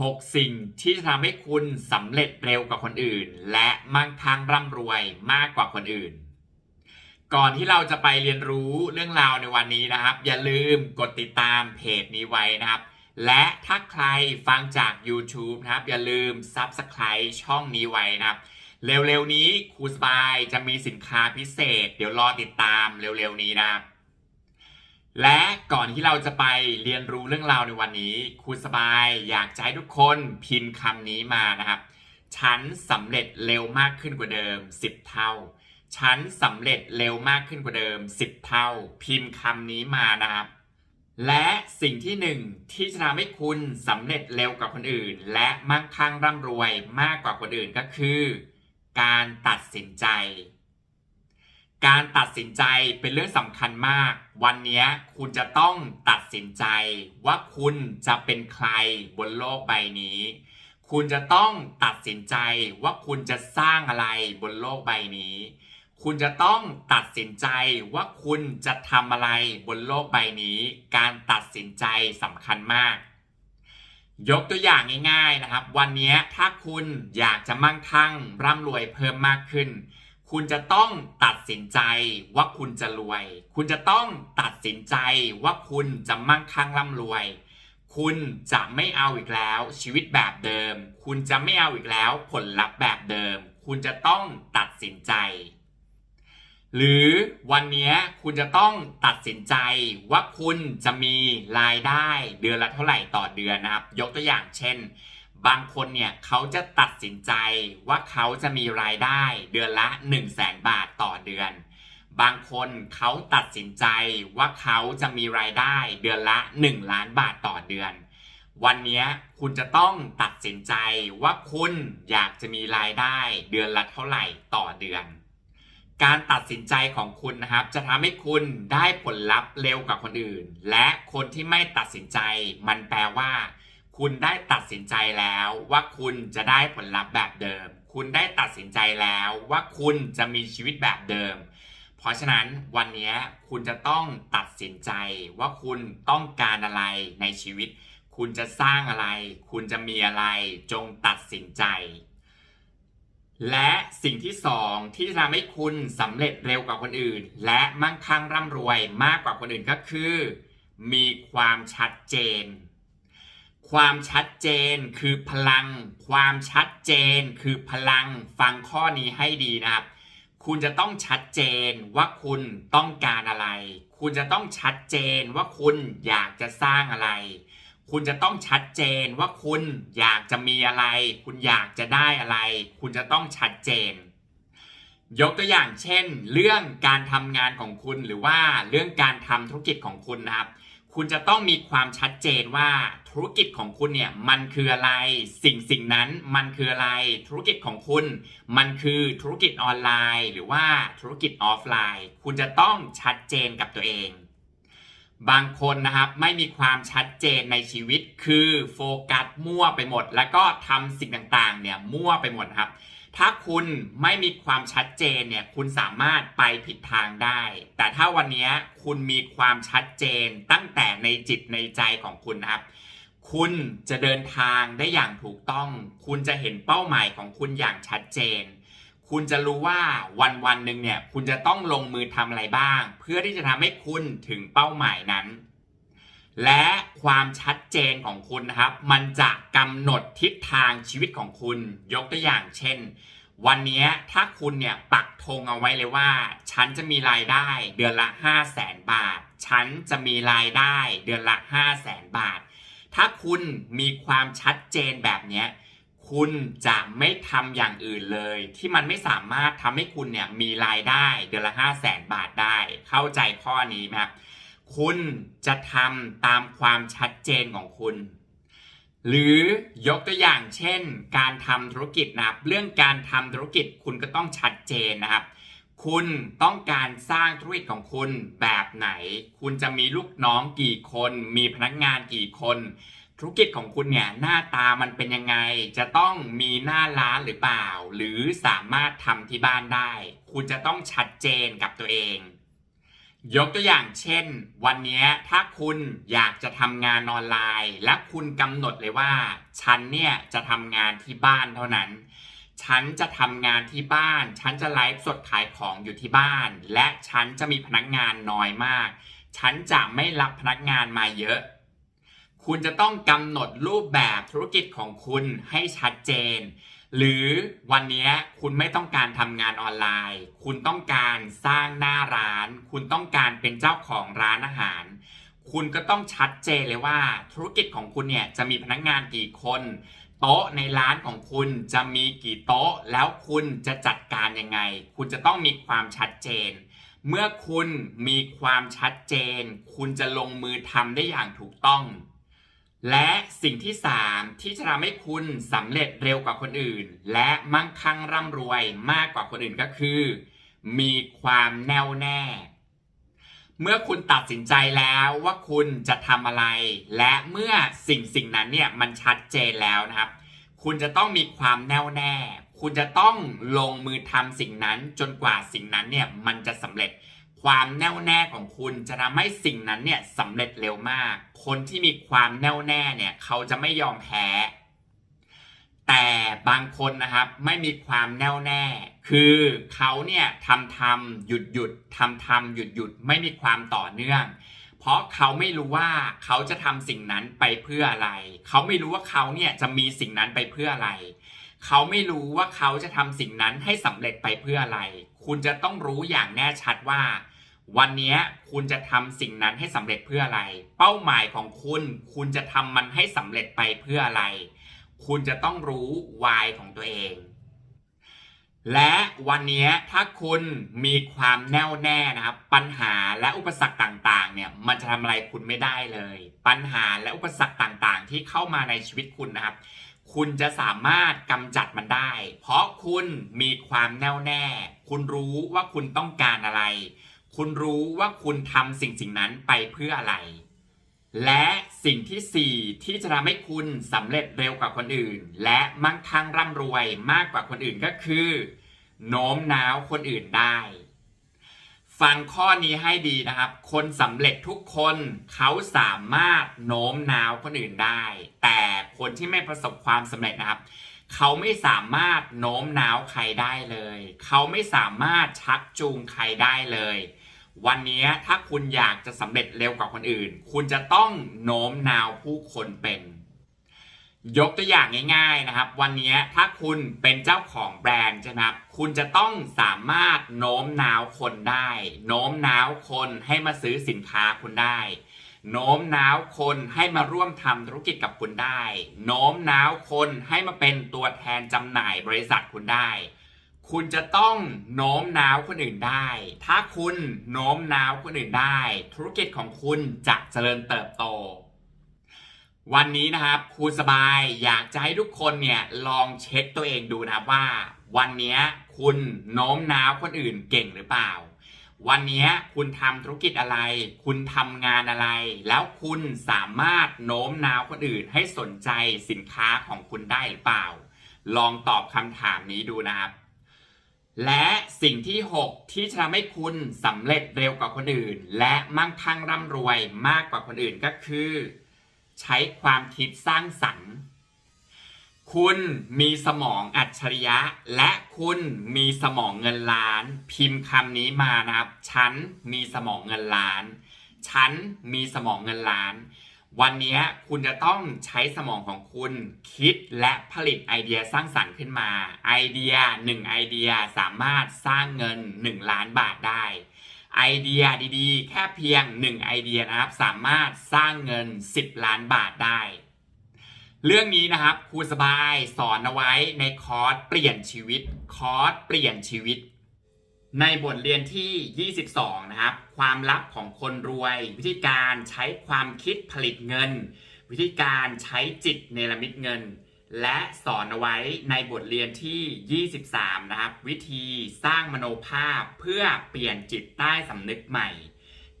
6 สิ่งที่จะทำให้คุณสำเร็จเร็วกว่าคนอื่น และมั่งคั่งร่ำรวยมากกว่าคนอื่น ก่อนที่เราจะไปเรียนรู้เรื่องราวในวันนี้นะครับ อย่าลืมกดติดตามเพจนี้ไว้นะครับ และถ้าใครฟังจาก YouTube นะครับ อย่าลืม Subscribe ช่องนี้ไว้นะครับ เร็วๆนี้ครูสบายจะมีสินค้าพิเศษ เดี๋ยวรอติดตามเร็วๆนี้นะครับ และก่อนที่เราจะไปเรียนรู้เรื่องราวในวันนี้ครูสบายอยากจะให้ทุกคนพิมพ์คำนี้มานะครับ ฉันสำเร็จเร็วมากขึ้นกว่าเดิม 10 เท่า ฉันสำเร็จเร็วมากขึ้นกว่าเดิม 10 เท่า พิมพ์คำนี้มานะครับ และสิ่งที่หนึ่งที่จะทำให้คุณสำเร็จเร็วกว่าคนอื่น และมั่งคั่งร่ำรวยมากกว่าคนอื่นก็คือ การตัดสินใจ การตัดสินใจเป็นเรื่องสำคัญมาก วันนี้คุณจะต้องตัดสินใจว่าคุณจะเป็นใครบนโลกใบนี้ คุณจะต้องตัดสินใจว่าคุณจะสร้างอะไรบนโลกใบนี้ คุณจะต้องตัดสินใจว่าคุณจะทำอะไรบนโลกใบนี้ การตัดสินใจสำคัญมาก ยกตัวอย่างง่าย ๆนะครับ วันนี้ถ้าคุณอยากจะมั่งคั่งร่ำรวยเพิ่มมากขึ้น คุณจะต้องตัดสินใจว่าคุณจะรวย คุณจะต้องตัดสินใจว่าคุณจะมั่งคั่งร่ำรวย คุณจะไม่เอาอีกแล้ว ชีวิตแบบเดิม คุณจะไม่เอาอีกแล้ว ผลลัพธ์แบบเดิม คุณจะต้องตัดสินใจ หรือวันนี้คุณจะต้องตัดสินใจว่าคุณจะมีรายได้เดือนละเท่าไหร่ต่อเดือนนะครับ ยกตัวอย่างเช่น บางคนเนี่ยเขาจะตัดสินใจว่าเขาจะมีรายได้เดือนละ 1 0 0 0 0แสนบาทต่อเดือน บางคนเขาตัดสินใจว่าเขาจะมีรายได้เดือนละ 1 ล้านบาทต่อเดือน วันนี้คุณจะต้องตัดสินใจว่าคุณอยากจะมีรายได้เดือนละเท่าไหร่ต่อเดือน การตัดสินใจของคุณนะครับ จะทำให้คุณได้ผลลัพธ์เร็วกว่าคนอื่น และคนที่ไม่ตัดสินใจมันแปลว่า คุณได้ตัดสินใจแล้วว่าคุณจะได้ผลลัพธ์แบบเดิม คุณได้ตัดสินใจแล้วว่าคุณจะมีชีวิตแบบเดิม เพราะฉะนั้นวันนี้คุณจะต้องตัดสินใจว่าคุณต้องการอะไรในชีวิต คุณจะสร้างอะไร คุณจะมีอะไรจงตัดสินใจ และสิ่งที่สองที่จะทำให้คุณสำเร็จเร็วกว่าคนอื่น และมั่งคั่งร่ำรวยมากกว่าคนอื่นก็คือ มีความชัดเจน ความชัดเจนคือพลัง ความชัดเจนคือพลัง ฟังข้อนี้ให้ดีนะครับ คุณจะต้องชัดเจนว่าคุณต้องการอะไร คุณจะต้องชัดเจนว่าคุณอยากจะสร้างอะไร คุณจะต้องชัดเจนว่าคุณอยากจะมีอะไร คุณอยากจะได้อะไร คุณจะต้องชัดเจน ยกตัวอย่างเช่น เรื่องการทำงานของคุณหรือว่าเรื่องการทำธุรกิจของคุณนะครับ คุณจะต้องมีความชัดเจนว่า ธุรกิจของคุณเนี่ยมันคืออะไรสิ่งสิ่งนั้นมันคืออะไร ธุรกิจของคุณ มันคือธุรกิจออนไลน์ หรือว่าธุรกิจออฟไลน์ คุณจะต้องชัดเจนกับตัวเอง บางคนนะครับไม่มีความชัดเจนในชีวิตคือโฟกัสมั่วไปหมด แล้วก็ทำสิ่งต่างๆเนี่ยมั่วไปหมดครับ ถ้าคุณไม่มีความชัดเจนเนี่ยคุณสามารถไปผิดทางได้ แต่ถ้าวันนี้คุณมีความชัดเจนตั้งแต่ในจิตในใจของคุณนะครับ คุณจะเดินทางได้อย่างถูกต้อง คุณจะเห็นเป้าหมายของคุณอย่างชัดเจน คุณจะรู้ว่าวันวันหนึ่งเนี่ย คุณจะต้องลงมือทำอะไรบ้าง เพื่อที่จะทำให้คุณถึงเป้าหมายนั้น และความชัดเจนของคุณนะครับ มันจะกำหนดทิศทางชีวิตของคุณ ยกตัวอย่างเช่น วันนี้ถ้าคุณเนี่ยปักธงเอาไว้เลยว่า ฉันจะมีรายได้เดือนละ 5 0 0แสนบาท ฉันจะมีรายได้เดือนละ 5 0 0แสนบาท ถ้าคุณมีความชัดเจนแบบนี้คุณจะไม่ทำอย่างอื่นเลย ที่มันไม่สามารถทำให้คุณเนี่ยมีรายได้เดือนละ5 0 0แสนบาทได้ เข้าใจข้อนี้ไหมครับคุณจะทำตามความชัดเจนของคุณ หรือยกตัวอย่างเช่น การทำธุรกิจนะครับ เรื่องการทำธุรกิจคุณก็ต้องชัดเจนนะครับ คุณต้องการสร้างธุรกิจของคุณแบบไหน คุณจะมีลูกน้องกี่คน มีพนักงานกี่คน ธุรกิจของคุณเนี่ยหน้าตามันเป็นยังไง จะต้องมีหน้าร้านหรือเปล่า หรือสามารถทำที่บ้านได้ คุณจะต้องชัดเจนกับตัวเอง ยกตัวอย่างเช่น วันนี้ถ้าคุณอยากจะทำงานออนไลน์ และคุณกำหนดเลยว่า ฉันเนี่ยจะทำงานที่บ้านเท่านั้น ฉันจะทำงานที่บ้าน ฉันจะไลฟ์สดขายของอยู่ที่บ้าน และฉันจะมีพนักงานน้อยมาก ฉันจะไม่รับพนักงานมาเยอะ คุณจะต้องกำหนดรูปแบบธุรกิจของคุณให้ชัดเจน หรือวันนี้คุณไม่ต้องการทำงานออนไลน์ คุณต้องการสร้างหน้าร้าน คุณต้องการเป็นเจ้าของร้านอาหาร คุณก็ต้องชัดเจนเลยว่าธุรกิจของคุณเนี่ยจะมีพนักงานกี่คน โต๊ะในร้านของคุณจะมีกี่โต๊ะ แล้วคุณจะจัดการยังไง คุณจะต้องมีความชัดเจน เมื่อคุณมีความชัดเจน คุณจะลงมือทำได้อย่างถูกต้อง และสิ่งที่ 3 ที่จะทำให้คุณสำเร็จเร็วกว่าคนอื่น และมั่งคั่งร่ำรวยมากกว่าคนอื่นก็คือ มีความแน่วแน่ เมื่อคุณตัดสินใจแล้วว่าคุณจะทำอะไร และเมื่อสิ่งสิ่งนั้นเนี่ยมันชัดเจนแล้วนะครับ คุณจะต้องมีความแน่วแน่ คุณจะต้องลงมือทำสิ่งนั้นจนกว่าสิ่งนั้นเนี่ยมันจะสำเร็จ ความแน่วแน่ของคุณจะทำให้สิ่งนั้นเนี่ยสำเร็จเร็วมาก คนที่มีความแน่วแน่เนี่ยเขาจะไม่ยอมแพ้ แต่บางคนนะครับไม่มีความแน่วแน่ คือเขาเนี่ยทำทำหยุดหยุดทำทำหยุดหยุดไม่มีความต่อเนื่อง เพราะเขาไม่รู้ว่าเขาจะทำสิ่งนั้นไปเพื่ออะไร เขาไม่รู้ว่าเขาเนี่ยจะมีสิ่งนั้นไปเพื่ออะไร เขาไม่รู้ว่าเขาจะทำสิ่งนั้นให้สำเร็จไปเพื่ออะไร คุณจะต้องรู้อย่างแน่ชัดว่า วันนี้คุณจะทำสิ่งนั้นให้สำเร็จเพื่ออะไร เป้าหมายของคุณ คุณจะทำมันให้สำเร็จไปเพื่ออะไร คุณจะต้องรู้ why ของตัวเอง และวันนี้ถ้าคุณมีความแน่วแน่นะครับ ปัญหาและอุปสรรคต่างๆ เนี่ย มันจะทำอะไรคุณไม่ได้เลย ปัญหาและอุปสรรคต่างๆ ที่เข้ามาในชีวิตคุณนะครับ คุณจะสามารถกำจัดมันได้ เพราะคุณมีความแน่วแน่ คุณรู้ว่าคุณต้องการอะไร คุณรู้ว่าคุณทำสิ่งสิ่งนั้นไปเพื่ออะไร และสิ่งที่ 4 ที่จะทำให้คุณสำเร็จเร็วกว่าคนอื่น และมั่งคั่งร่ำรวยมากกว่าคนอื่นก็คือ โน้มน้าวคนอื่นได้ ฟังข้อนี้ให้ดีนะครับ คนสำเร็จทุกคนเขาสามารถโน้มน้าวคนอื่นได้ แต่คนที่ไม่ประสบความสำเร็จนะครับ เขาไม่สามารถโน้มน้าวใครได้เลย เขาไม่สามารถชักจูงใครได้เลย วันนี้ถ้าคุณอยากจะสำเร็จเร็วกว่าคนอื่น คุณจะต้องโน้มน้าวผู้คนเป็น ยกตัวอย่างง่ายๆนะครับ วันนี้ถ้าคุณเป็นเจ้าของแบรนด์ใช่ไหมครับคุณจะต้องสามารถโน้มน้าวคนได้ โน้มน้าวคนให้มาซื้อสินค้าคุณได้ โน้มน้าวคนให้มาร่วมทำธุรกิจกับคุณได้ โน้มน้าวคนให้มาเป็นตัวแทนจำหน่ายบริษัทคุณได้ คุณจะต้องโน้มน้าวคนอื่นได้ ถ้าคุณโน้มน้าวคนอื่นได้ ธุรกิจของคุณจะเจริญเติบโต วันนี้นะครับครูสบายอยากจะให้ทุกคนเนี่ยลองเช็คตัวเองดูนะครับว่า วันนี้คุณโน้มน้าวคนอื่นเก่งหรือเปล่า วันนี้คุณทำธุรกิจอะไร คุณทำงานอะไร แล้วคุณสามารถโน้มน้าวคนอื่นให้สนใจสินค้าของคุณได้หรือเปล่า ลองตอบคำถามนี้ดูนะครับ และสิ่งที่ 6 ที่จะทำให้คุณสำเร็จเร็วกว่าคนอื่น และมั่งคั่งร่ำรวยมากกว่าคนอื่นก็คือ ใช้ความคิดสร้างสรรค์ คุณมีสมองอัจฉริยะ และคุณมีสมองเงินล้าน พิมพ์คำนี้มานะครับ ฉันมีสมองเงินล้าน ฉันมีสมองเงินล้าน วันนี้คุณจะต้องใช้สมองของคุณคิดและผลิตไอเดียสร้างสรรค์ขึ้นมา ไอเดีย1ไอเดียสามารถสร้างเงิน 1 ล้านบาทได้ ไอเดียดีๆ แค่เพียง 1 ไอเดียนะครับสามารถสร้างเงิน 10 ล้านบาทได้ เรื่องนี้นะครับครูสบายสอนเอาไว้ในคอร์สเปลี่ยนชีวิต คอร์สเปลี่ยนชีวิต ในบทเรียนที่ 22 นะครับ ความลับของคนรวย วิธีการใช้ความคิดผลิตเงิน วิธีการใช้จิตเนรมิตเงิน และสอนเอาไว้ในบทเรียนที่ 23 นะครับ วิธีสร้างมโนภาพเพื่อเปลี่ยนจิตใต้สำนึกใหม่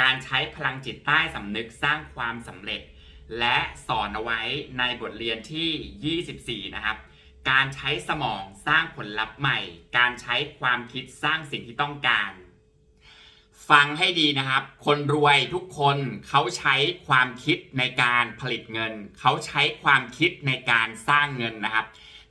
การใช้พลังจิตใต้สำนึกสร้างความสำเร็จ และสอนเอาไว้ในบทเรียนที่ 24 นะครับ การใช้สมองสร้างผลลัพธ์ใหม่ การใช้ความคิดสร้างสิ่งที่ต้องการ ฟังให้ดีนะครับ คนรวยทุกคนเขาใช้ความคิดในการผลิตเงิน เขาใช้ความคิดในการสร้างเงินนะครับ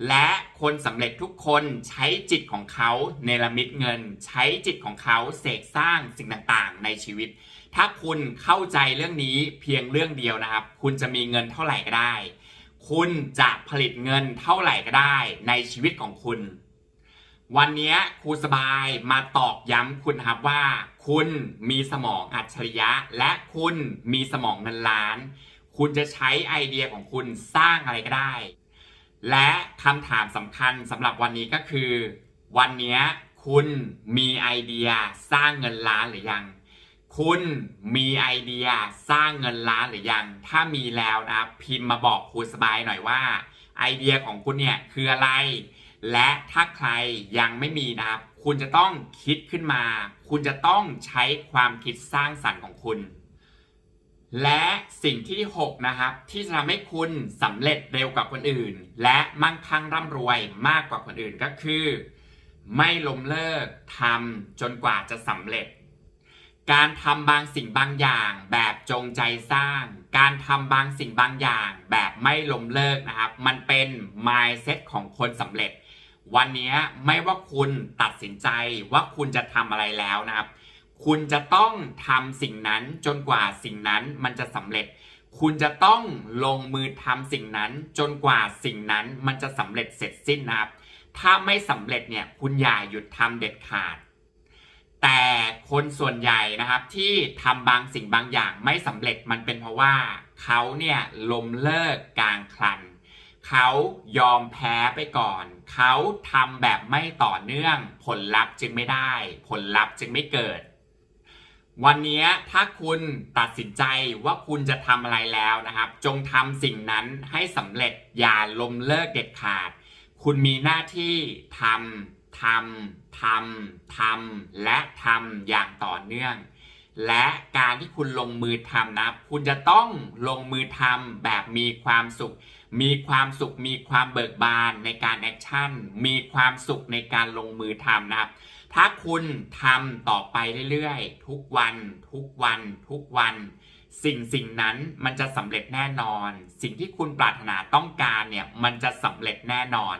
และคนสำเร็จทุกคนใช้จิตของเขาเนรมิตเงิน ใช้จิตของเขาเสกสร้างสิ่งต่างๆ ในชีวิต ถ้าคุณเข้าใจเรื่องนี้เพียงเรื่องเดียวนะครับ คุณจะมีเงินเท่าไหร่ก็ได้ คุณจะผลิตเงินเท่าไหร่ก็ได้ในชีวิตของคุณ วันนี้ครูสบายมาตอกย้ำคุณครับว่า คุณมีสมองอัจฉริยะ และคุณมีสมองเงินล้าน คุณจะใช้ไอเดียของคุณสร้างอะไรก็ได้ และคำถามสำคัญสำหรับวันนี้ก็คือ วันนี้คุณมีไอเดียสร้างเงินล้านหรือยัง คุณมีไอเดียสร้างเงินล้านหรือยัง ถ้ามีแล้วนะพิมพ์มาบอกครูสบายหน่อยว่า ไอเดียของคุณเนี่ยคืออะไร และถ้าใครยังไม่มีนะครับคุณจะต้องคิดขึ้นมา คุณจะต้องใช้ความคิดสร้างสรรค์ของคุณ และสิ่งที่ 6 นะครับ ที่จะทำให้คุณสำเร็จเร็วกว่าคนอื่น และมั่งคั่งร่ำรวยมากกว่าคนอื่นก็คือ ไม่ล้มเลิกทำจนกว่าจะสำเร็จ การทำบางสิ่งบางอย่างแบบจงใจสร้าง การทำบางสิ่งบางอย่างแบบไม่ล้มเลิกนะครับ มันเป็น mindset ของคนสำเร็จ วันนี้ไม่ว่าคุณตัดสินใจว่าคุณจะทำอะไรแล้วนะครับ คุณจะต้องทำสิ่งนั้นจนกว่าสิ่งนั้นมันจะสำเร็จ คุณจะต้องลงมือทำสิ่งนั้นจนกว่าสิ่งนั้นมันจะสำเร็จเสร็จสิ้นนะครับ ถ้าไม่สำเร็จเนี่ยคุณอย่าหยุดทำเด็ดขาด แต่คนส่วนใหญ่นะครับที่ทำบางสิ่งบางอย่างไม่สำเร็จมันเป็นเพราะว่าเขาเนี่ยลมเลิกกลางคันเขายอมแพ้ไปก่อน เขาทำแบบไม่ต่อเนื่องผลลัพธ์จึงไม่ได้ ผลลัพธ์จึงไม่เกิด วันนี้ถ้าคุณตัดสินใจว่าคุณจะทำอะไรแล้วนะครับ จงทำสิ่งนั้นให้สำเร็จอย่าลมเลิกเด็ดขาด คุณมีหน้าที่ทำ ทำทำทำและทำอย่างต่อเนื่อง และการที่คุณลงมือทำนะ คุณจะต้องลงมือทำแบบมีความสุข มีความสุข มีความเบิกบานในการแอคชั่น มีความสุขในการลงมือทำนะครับ ถ้าคุณทำต่อไปเรื่อยๆ ทุกวัน ทุกวัน ทุกวันสิ่งสิ่งนั้นมันจะสำเร็จแน่นอน สิ่งที่คุณปรารถนาต้องการเนี่ย มันจะสำเร็จแน่นอน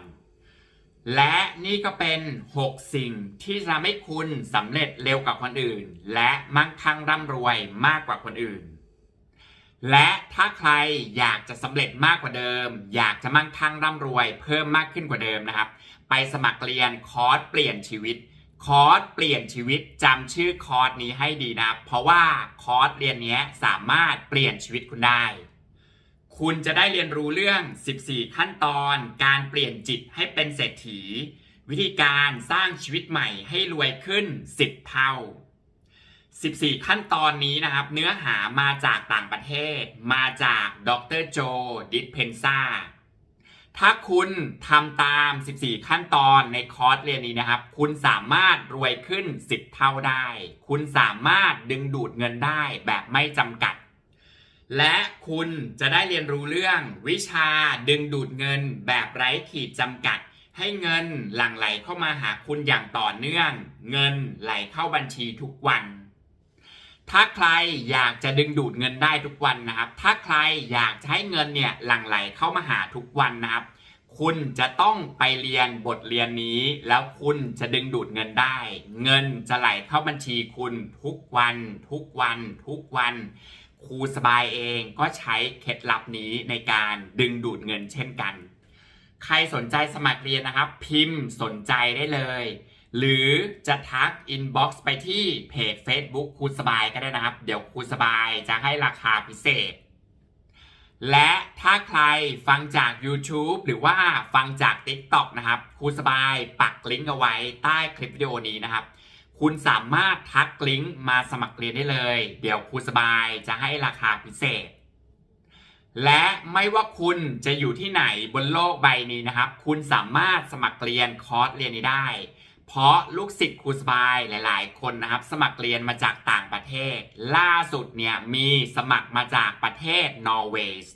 และนี่ก็เป็น 6 สิ่งที่จะทำให้คุณสำเร็จเร็วกว่าคนอื่น และมั่งคั่งร่ำรวยมากกว่าคนอื่น และถ้าใครอยากจะสำเร็จมากกว่าเดิม อยากจะมั่งคั่งร่ำรวย เพิ่มมากขึ้นกว่าเดิมนะครับ ไปสมัครเรียนคอร์สเปลี่ยนชีวิต คอร์สเปลี่ยนชีวิตจำชื่อคอร์สนี้ให้ดีนะ เพราะว่าคอร์สเรียนนี้สามารถเปลี่ยนชีวิตคุณได้ คุณจะได้เรียนรู้เรื่อง 14 ขั้นตอน การเปลี่ยนจิตให้เป็นเศรษฐี วิธีการสร้างชีวิตใหม่ให้รวยขึ้น 10 เท่า 14 ขั้นตอนนี้นะครับ เนื้อหามาจากต่างประเทศ มาจากดรโจ ดิสเพนซาถ้าคุณทำตาม 14 ขั้นตอนในคอร์สเรียนนี้นะครับ คุณสามารถรวยขึ้น 10 เท่าได้ คุณสามารถดึงดูดเงินได้แบบไม่จำกัด และคุณจะได้เรียนรู้เรื่องวิชาดึงดูดเงินแบบไร้ขีดจำกัด ให้เงินหลั่งไหลเข้ามาหาคุณอย่างต่อเนื่อง เงินไหลเข้าบัญชีทุกวัน ถ้าใครอยากจะดึงดูดเงินได้ทุกวันนะครับ ถ้าใครอยากจะให้เงินเนี่ยหลั่งไหลเข้ามาหาทุกวันนะครับ คุณจะต้องไปเรียนบทเรียนนี้ แล้วคุณจะดึงดูดเงินได้ เงินจะไหลเข้าบัญชีคุณทุกวัน ทุกวัน ทุกวัน ครูสบายเองก็ใช้เคล็ดลับนี้ในการดึงดูดเงินเช่นกัน ใครสนใจสมัครเรียนนะครับ พิมพ์สนใจได้เลย หรือจะทักอินบ็อกซ์ไปที่เพจ Facebook ครูสบายก็ได้นะครับ เดี๋ยวครูสบายจะให้ราคาพิเศษ และถ้าใครฟังจาก YouTube หรือว่าฟังจาก TikTok นะครับครูสบายปักลิงก์เอาไว้ใต้คลิปวิดีโอนี้นะครับ คุณสามารถทักลิงก์มาสมัครเรียนได้เลย เดี๋ยวครูสบายจะให้ราคาพิเศษ และไม่ว่าคุณจะอยู่ที่ไหนบนโลกใบนี้นะครับ คุณสามารถสมัครเรียนคอร์สเรียนนี้ได้ เพราะลูกศิษย์ครูสบายหลาย ๆ คนนะครับ สมัครเรียนมาจากต่างประเทศ ล่าสุดเนี่ยมีสมัครมาจากประเทศนอร์เวย์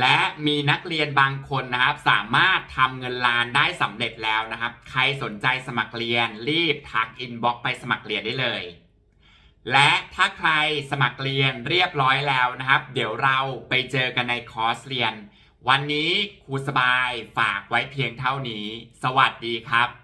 และมีนักเรียนบางคนนะครับ สามารถทำเงินล้านได้สำเร็จแล้วนะครับ ใครสนใจสมัครเรียนรีบทักอินบ็อกไปสมัครเรียนได้เลย และถ้าใครสมัครเรียนเรียบร้อยแล้วนะครับ เดี๋ยวเราไปเจอกันในคอร์สเรียน วันนี้ครูสบายฝากไว้เพียงเท่านี้ สวัสดีครับ